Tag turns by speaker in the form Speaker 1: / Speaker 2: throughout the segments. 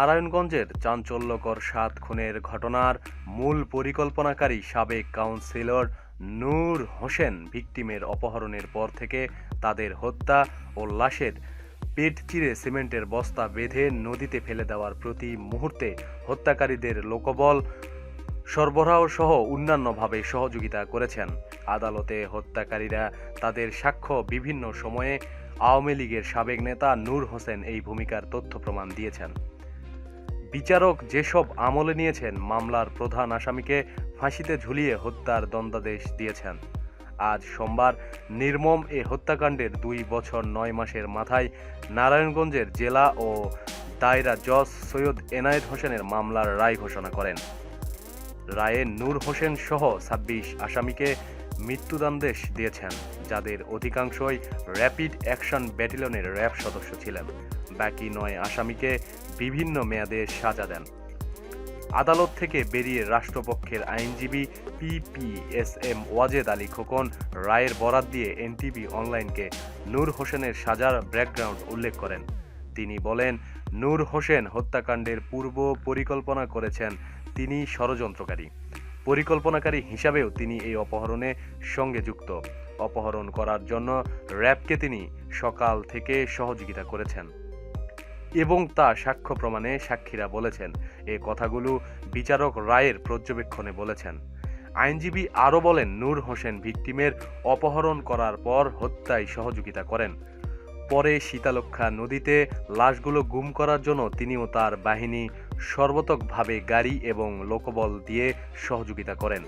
Speaker 1: নারায়ণগঞ্জের চাঞ্চল্যকর সাত খুনের ঘটনার মূল পরিকল্পনাকারী সাবেক কাউন্সিলর নূর হোসেন ভিকটিমের অপহরণের পর থেকে তাদের হত্যা ও লাশের পেট চিরে সিমেন্টের বস্তা বেঁধে নদীতে ফেলে দেওয়ার প্রতি মুহূর্তে হত্যাকারীদের লোকবল সরবরাহ সহ অন্যান্যভাবে সহযোগিতা করেছেন। আদালতে হত্যাকারীরা তাদের সাক্ষ্য বিভিন্ন সময়ে আওয়ামী লীগের সাবেক নেতা নূর হোসেন এই ভূমিকার তথ্য প্রমাণ দিয়েছেন। বিচারক যেসব আমলে নিয়েছেন, মামলার প্রধান আসামিকে ফাঁসিতে ঝুলিয়ে হত্যার দণ্ডাদেশ দিয়েছেন। আজ সোমবার নির্মম এ হত্যাকাণ্ডের দুই বছর নয় মাসের মাথায় নারায়ণগঞ্জের জেলা ও দায়রা জজ সৈয়দ এনায়েত হোসেনের মামলার রায় ঘোষণা করেন। রায়ে নূর হোসেন সহ ছাব্বিশ আসামিকে মৃত্যুদণ্ডেশ দিয়েছেন, যাদের অধিকাংশই র্যাপিড অ্যাকশন ব্যাটালিয়নের র্যাব সদস্য ছিলেন। বাকি নয় আসামিকে বিভিন্ন মেয়াদে সাজা দেন। আদালত থেকে বেরিয়ে রাষ্ট্রপক্ষের আইনজীবী পিপিএসএম ওয়াজেদ আলী খোকন রায়ের বরাত দিয়ে এনটিভি অনলাইনকে নূর হোসেনের সাজার ব্যাকগ্রাউন্ড উল্লেখ করেন। তিনি বলেন, নূর হোসেন হত্যাকাণ্ডের পূর্ব পরিকল্পনা করেছেন তিনি ষড়যন্ত্রকারী। পরিকল্পনাকারী হিসাবেও তিনি এই অপহরণে সঙ্গে যুক্ত। অপহরণ করার জন্য র্যাবকে তিনি সকাল থেকে সহযোগিতা করেছেন। এবং তা সাক্ষ্য প্রমাণে সাক্ষীরা বলেছেন, এ কথাগুলো বিচারক রায়ের পর্যবেক্ষণে বলেছেন। আইনজীবী আরও বলেন, নূর হোসেন ভিকটিমের অপহরণ করার পর হত্যায় সহযোগিতা করেন। পরে শীতালক্ষা নদীতে লাশগুলো গুম করার জন্য তিনিও তার বাহিনী সর্বতকভাবে গাড়ি এবং লোকবল দিয়ে সহযোগিতা করেন।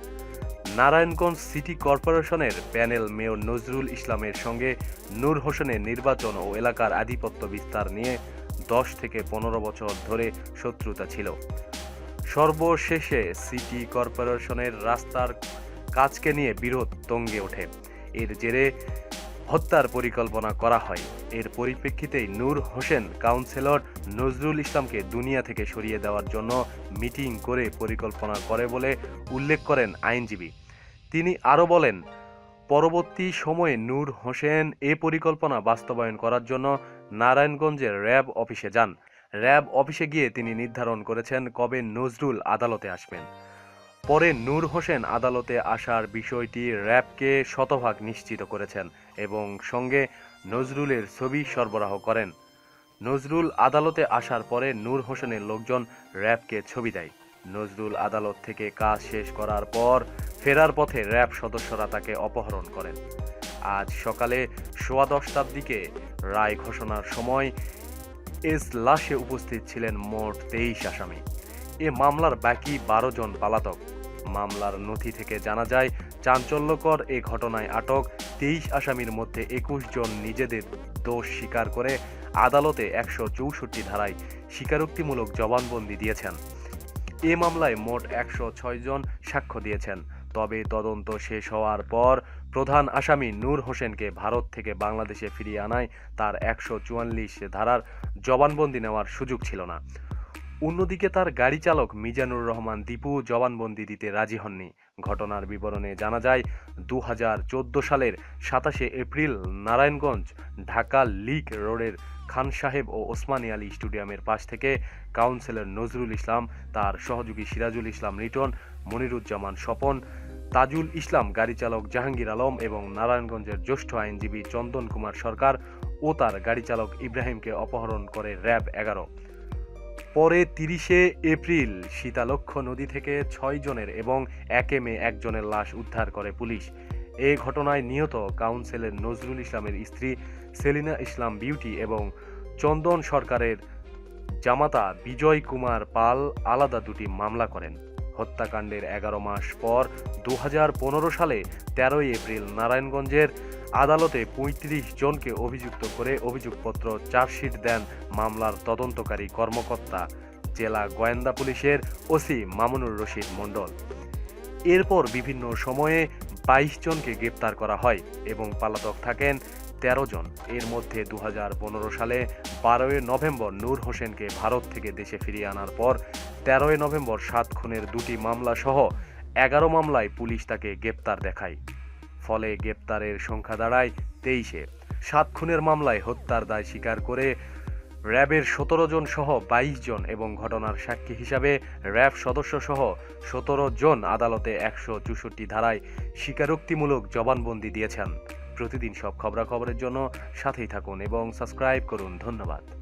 Speaker 1: নারায়ণগঞ্জ সিটি কর্পোরেশনের প্যানেল মেয়র নজরুল ইসলামের সঙ্গে নূর হোসেনের নির্বাচন ও এলাকার আধিপত্য বিস্তার নিয়ে দশ থেকে পনেরো বছর ধরে শত্রুতা ছিল। সর্বশেষে সিটি কর্পোরেশনের রাস্তার কাজকে নিয়ে বিরোধ তঙ্গে ওঠে। এর জেরে হত্যার পরিকল্পনা করা হয়। এর পরিপ্রেক্ষিতেই নূর হোসেন কাউন্সিলর নজরুল ইসলামকে দুনিয়া থেকে সরিয়ে দেওয়ার জন্য মিটিং করে পরিকল্পনা করে বলে উল্লেখ করেন আইনজীবী। তিনি আরও বলেন, পরবর্তী সময়ে নূর হোসেন এ পরিকল্পনা বাস্তবায়ন করার জন্য নারায়ণগঞ্জের র্যাব অফিসে যান। র্যাব অফিসে গিয়ে তিনি নির্ধারণ করেছেন কবে নজরুল আদালতে আসবেন। পরে নূর হোসেন আদালতে আসার বিষয়টি র্যাবকে শতভাগ নিশ্চিত করেছেন। এবং সঙ্গে নজরুলের ছবি সরবরাহ করেন। নজরুল আদালতে আসার পরে নূর হোসেনের লোকজন র্যাবকে ছবি দেয়। নজরুল আদালত থেকে কাজ শেষ করার পর ফেরার পথে র্যাব সদস্যরা তাকে অপহরণ করেন। আজ সকালে সোয়া দশটার দিকে রায় ঘোষণার সময় এস লাশে উপস্থিত ছিলেন মোট তেইশ আসামি। এ মামলার বাকি বারো জন পালাতক। মামলার নথি থেকে জানা যায়, চাঞ্চল্যকর এ ঘটনায় আটক তেইশ আসামির মধ্যে একুশ জন নিজেদের দোষ স্বীকার করে আদালতে একশো চৌষট্টি ধারায় স্বীকারোক্তিমূলক জবানবন্দি দিয়েছেন। এ মামলায় মোট একশো ছয় জন সাক্ষ্য দিয়েছেন। তবে তদন্ত শেষ হওয়ার পর প্রধান আসামি নূর হোসেনকে ভারত থেকে বাংলাদেশে ফিরিয়ে আনায় তার একশো চুয়াল্লিশ ধারার জবানবন্দি নেওয়ার সুযোগ ছিল না। অন্যদিকে তার গাড়ি চালক মিজানুর রহমান দীপু জবানবন্দি দিতে রাজি হননি। ঘটনার বিবরণে জানা যায় দু হাজার চোদ্দ সালের সাতাশে এপ্রিল নারায়ণগঞ্জ, ঢাকা লিক রোডের খান সাহেব ও ওসমানী আলী স্টেডিয়ামের পাশ থেকে কাউন্সিলর নজরুল ইসলাম, তার সহযোগী সিরাজুল ইসলাম রিটন মনিরুজ্জামান স্বপন, তাজুল ইসলাম গাড়ি চালক জাহাঙ্গীর আলম এবং নারায়ণগঞ্জের জ্যেষ্ঠ আইনজীবী চন্দন কুমার সরকার ও তার গাড়ি চালক ইব্রাহিমকে অপহরণ করে র্যাব এগারো। পরে তিরিশে এপ্রিল শীতালক্ষ নদী থেকে ছয় জনের এবং একে মে একজনের লাশ উদ্ধার করে পুলিশ। এ ঘটনায় নিহত কাউন্সিলের নজরুল ইসলামের স্ত্রী সেলিনা ইসলাম বিউটি এবং চন্দন সরকারের জামাতা বিজয় কুমার পাল আলাদা দুটি মামলা করেন। হত্যাকাণ্ডের এগারো মাস পর দু হাজার পনেরো সালে তেরোই এপ্রিল নারায়ণগঞ্জের আদালতে পঁয়ত্রিশ জনকে অভিযুক্ত করে অভিযোগপত্র, চার্জশিট দেন মামলার তদন্তকারী কর্মকর্তা, জেলা গোয়েন্দা পুলিশের ওসি মামুনুর রশিদ মণ্ডল। এরপর বিভিন্ন সময়ে বাইশ জনকে গ্রেপ্তার করা হয় এবং পালাতক থাকেন তেরো জন। এর মধ্যে দু হাজার পনেরো সালে বারোই নভেম্বর নূর হোসেনকে ভারত থেকে দেশে ফিরিয়ে আনার পর তেরোই নভেম্বর সাত খুনের দুটি মামলা সহ এগারো মামলায় পুলিশ তাকে গ্রেপ্তার দেখায়। ফলে গ্রেপ্তারের সংখ্যা দাঁড়ায় তেইশে। সাত খুনের মামলায় হত্যার দায় স্বীকার করে র্যাবের সতেরো জন সহ বাইশ জন এবং ঘটনার সাক্ষী হিসাবে র্যাব সদস্য সহ সতেরো জন আদালতে একশো চৌষট্টি ধারায় স্বীকারোক্তিমূলক জবানবন্দি দিয়েছেন। প্রতিদিন সব খবরাখবরের জন্য সাথেই থাকুন এবং সাবস্ক্রাইব করুন। ধন্যবাদ।